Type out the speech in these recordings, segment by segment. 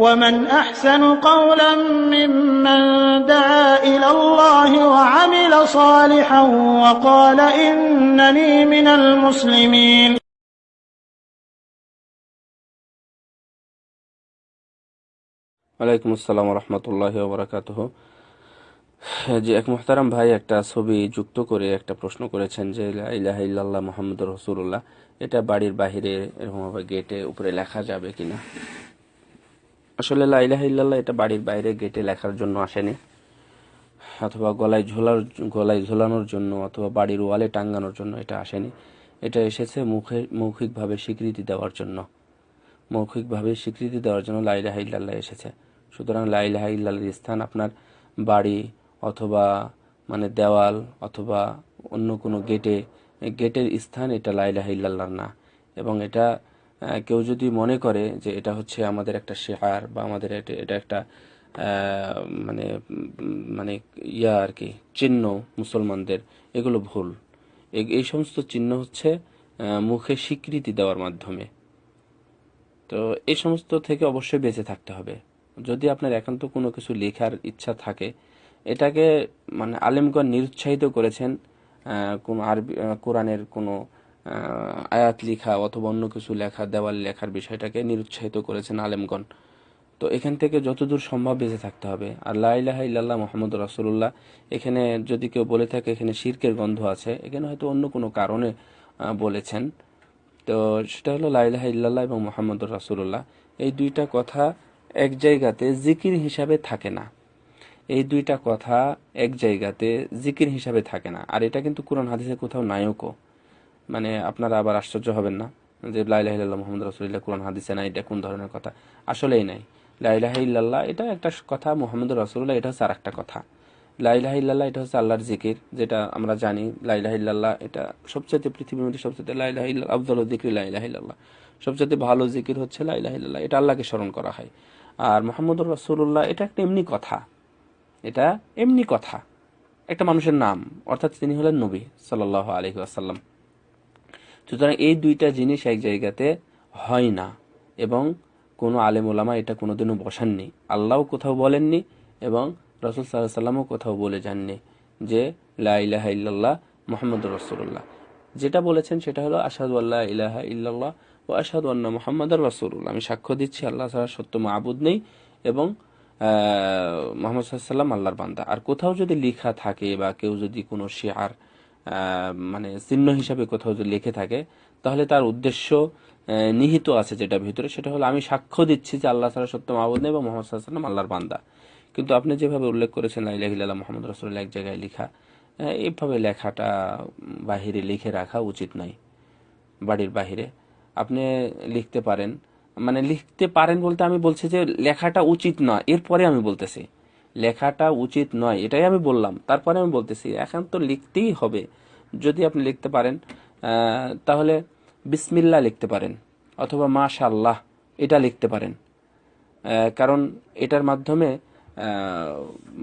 ومن أحسن قولا ممن دعا إلى الله وعمل صالحا وقال إنني من المسلمين ওয়ালাইকুম আসসালাম রহমতুল্লাহ বরাকাতুহ যে এক মোহতারাম ভাই একটা ছবি যুক্ত করে একটা প্রশ্ন করেছেন যে লা ইলাহা ইল্লাল্লাহ মোহাম্মদ রসুল্লাহ এটা বাড়ির বাহিরে এরকমভাবে গেটে উপরে লেখা যাবে কিনা আসলে লা ইলাহা ইল্লাল্লাহ এটা বাড়ির বাইরে গেটে লেখার জন্য আসেনি। অথবা গলায় ঝোলার গলায় ঝোলানোর জন্য অথবা বাড়ির ওয়ালে টাঙ্গানোর জন্য এটা আসেনি। এটা এসেছে মুখে, মৌখিকভাবে স্বীকৃতি দেওয়ার জন্য। মৌখিকভাবে স্বীকৃতি দেওয়ার জন্য লাইলাহা ইল্লাল্লাহ এসেছে। সুতরাং লাইলাহা ইল্লাল্লাহর স্থান আপনার বাড়ি অথবা মানে দেওয়াল অথবা অন্য কোনো গেটে গেটের স্থান এটা লাইলাহা ইল্লাল্লাহর না। এবং এটা কেউ যদি মনে করে যে এটা হচ্ছে আমাদের একটা শেহার বা আমাদের এটা একটা মানে মানে ইয়া আর কি, চিহ্ন মুসলমানদের, এগুলো ভুল। এই সমস্ত চিহ্ন হচ্ছে মুখে স্বীকৃতি দেওয়ার মাধ্যমে। তো এই সমস্ত থেকে অবশ্যই বেঁচে থাকতে হবে। যদি আপনার একান্ত কোনো কিছু লেখার ইচ্ছা থাকে, এটাকে মানে আলেমগণ নিরুৎসাহিত করেছেন কোনো আরবি কোরআনের কোনো আয়াত লেখা অথবা অন্য কিছু লেখা, দেওয়াল লেখার বিষয়টাকে নিরুৎসাহিত করেছেন আলেমগণ। তো এখান থেকে যতদূর সম্ভব বেঁচে থাকতে হবে। আর লা ইলাহা ইল্লাল্লাহ মোহাম্মদ রাসূলুল্লাহ, এখানে যদি কেউ বলে থাকে এখানে শিরকের গন্ধ আছে, এখানে হয়তো অন্য কোনো কারণে বলেছেন। তো সেটা হলো লাইলাহা ইল্লাল্লাহ এবং মোহাম্মদ রাসূলুল্লাহ। এই দুইটা কথা এক জায়গাতে জিকির হিসাবে থাকে না। এই দুইটা কথা এক জায়গাতে জিকির হিসাবে থাকে না। আর এটা কিন্তু কোরআন হাদিসে কোথাও নায়কও। মানে আপনারা আবার আশ্চর্য হবেন না যে লাইলাহ ইল্লাল্লাহ মোহাম্মদ রসুল্লাহ কোরআন, হাদিসে না এটা কোন ধরনের কথা? আসলেই নাই। লাইলাহ ইল্লাল্লাহ, এটা একটা কথা মোহাম্মদ রসুল্লাহ এটা হচ্ছে আর একটা কথা লাইলাহ ইল্লাল্লাহ, এটা হচ্ছে আল্লাহর জিকির, যেটা আমরা জানি লাইলাহ ইল্লাল্লাহ, এটা সবচেয়ে পৃথিবীর মধ্যে সবচেয়ে লাইলাহ ইল্লাহ আফদল জিকির লাইলাহ ইল্লাল্লাহ। সবচেয়ে ভালো জিকির হচ্ছে লাইলাহ ইল্লাল্লাহ, এটা আল্লাহকে স্মরণ করা হয়। আর মোহাম্মদ রসুল্লাহ এটা একটা এমনি কথা। এটা এমনি কথা। একটা মানুষের নাম, অর্থাৎ তিনি হলেন নবী সাল্লাহ আলহি আসাল্লাম সুতরাং এই দুইটা জিনিস এক জায়গাতে হয় না। এবং কোনো আলেম ওলামা এটা কোনোদিনও বসাননি। আল্লাহও কোথাও বলেননি এবং রসুল সাল্লাহ সাল্লামও কোথাও বলে যাননি যে, লা ইলাহা ইল্লাল্লাহ মোহাম্মদ রসুল্লাহ যেটা বলেছেন সেটা হলো আসাদু আল্লাহ ইলাহা ইল্লাল্লাহ ও আসাদু আন্না মোহাম্মদ রসুল্লাহ আমি সাক্ষ্য দিচ্ছি, আল্লাহ ছাড়া সত্য মাহবুদ নেই এবং মোহাম্মদ সাল্লাম আল্লাহর বান্দা। আর কোথাও যদি লেখা থাকে বা কেউ যদি কোনো শেয়ার মানে চিহ্ন হিসাবে কোথাও যদি লিখে থাকে, তাহলে তার উদ্দেশ্য নিহিত আছে যেটা ভিতরে। সেটা হলো, আমি সাক্ষ্য দিচ্ছি যে আল্লাহ ছাড়া সত্য মাহবুদ এবং মোহাম্মদ সাল্লাম আল্লাহর বান্দা। কিন্তু আপনি যেভাবে উল্লেখ করেছেন লাইলাহিল্লাহ মোহাম্মদ রসুল্লাহ এক জায়গায় লেখা এইভাবে লেখাটা বাহিরে লিখে রাখা উচিত নয়, বাড়ির বাহিরে। আপনি লিখতে পারেন মানে লিখতে পারেন বলতে আমি বলছি যে লেখাটা উচিত নয়, এরপরে আমি বলতেছি। লেখাটা উচিত নয়, এটাই আমি বললাম। তারপরে আমি বলতেছি, এখন তো লিখতেই হবে। যদি আপনি লিখতে পারেন তাহলে বিসমিল্লা লিখতে পারেন, অথবা মাশাল্লাহ এটা লিখতে পারেন। কারণ এটার মাধ্যমে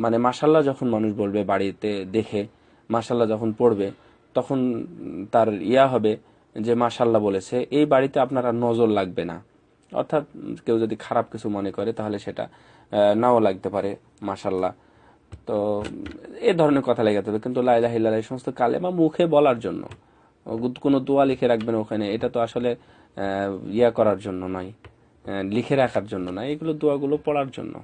মানে মাসাল্লাহ যখন মানুষ বলবে বাড়িতে দেখে মাসাল্লাহ যখন পড়বে, তখন তার ইয়া হবে যে মাসাল্লাহ বলেছে। এই বাড়িতে আপনার আর নজর লাগবে না। অর্থাৎ কেউ যদি খারাপ কিছু মনে করে, তাহলে সেটা নাও লাগতে পারে মাসাল্লাহ তো, এ ধরনের কথা লেগে যাবে কিন্তু লাইলা হিল্লা এই সমস্ত কালে বা মুখে বলার জন্য। কোনো দোয়া লিখে রাখবেন ওখানে। এটা তো আসলে ইয়া করার জন্য নয় লিখে রাখার জন্য নয়। এগুলো দোয়াগুলো পড়ার জন্য।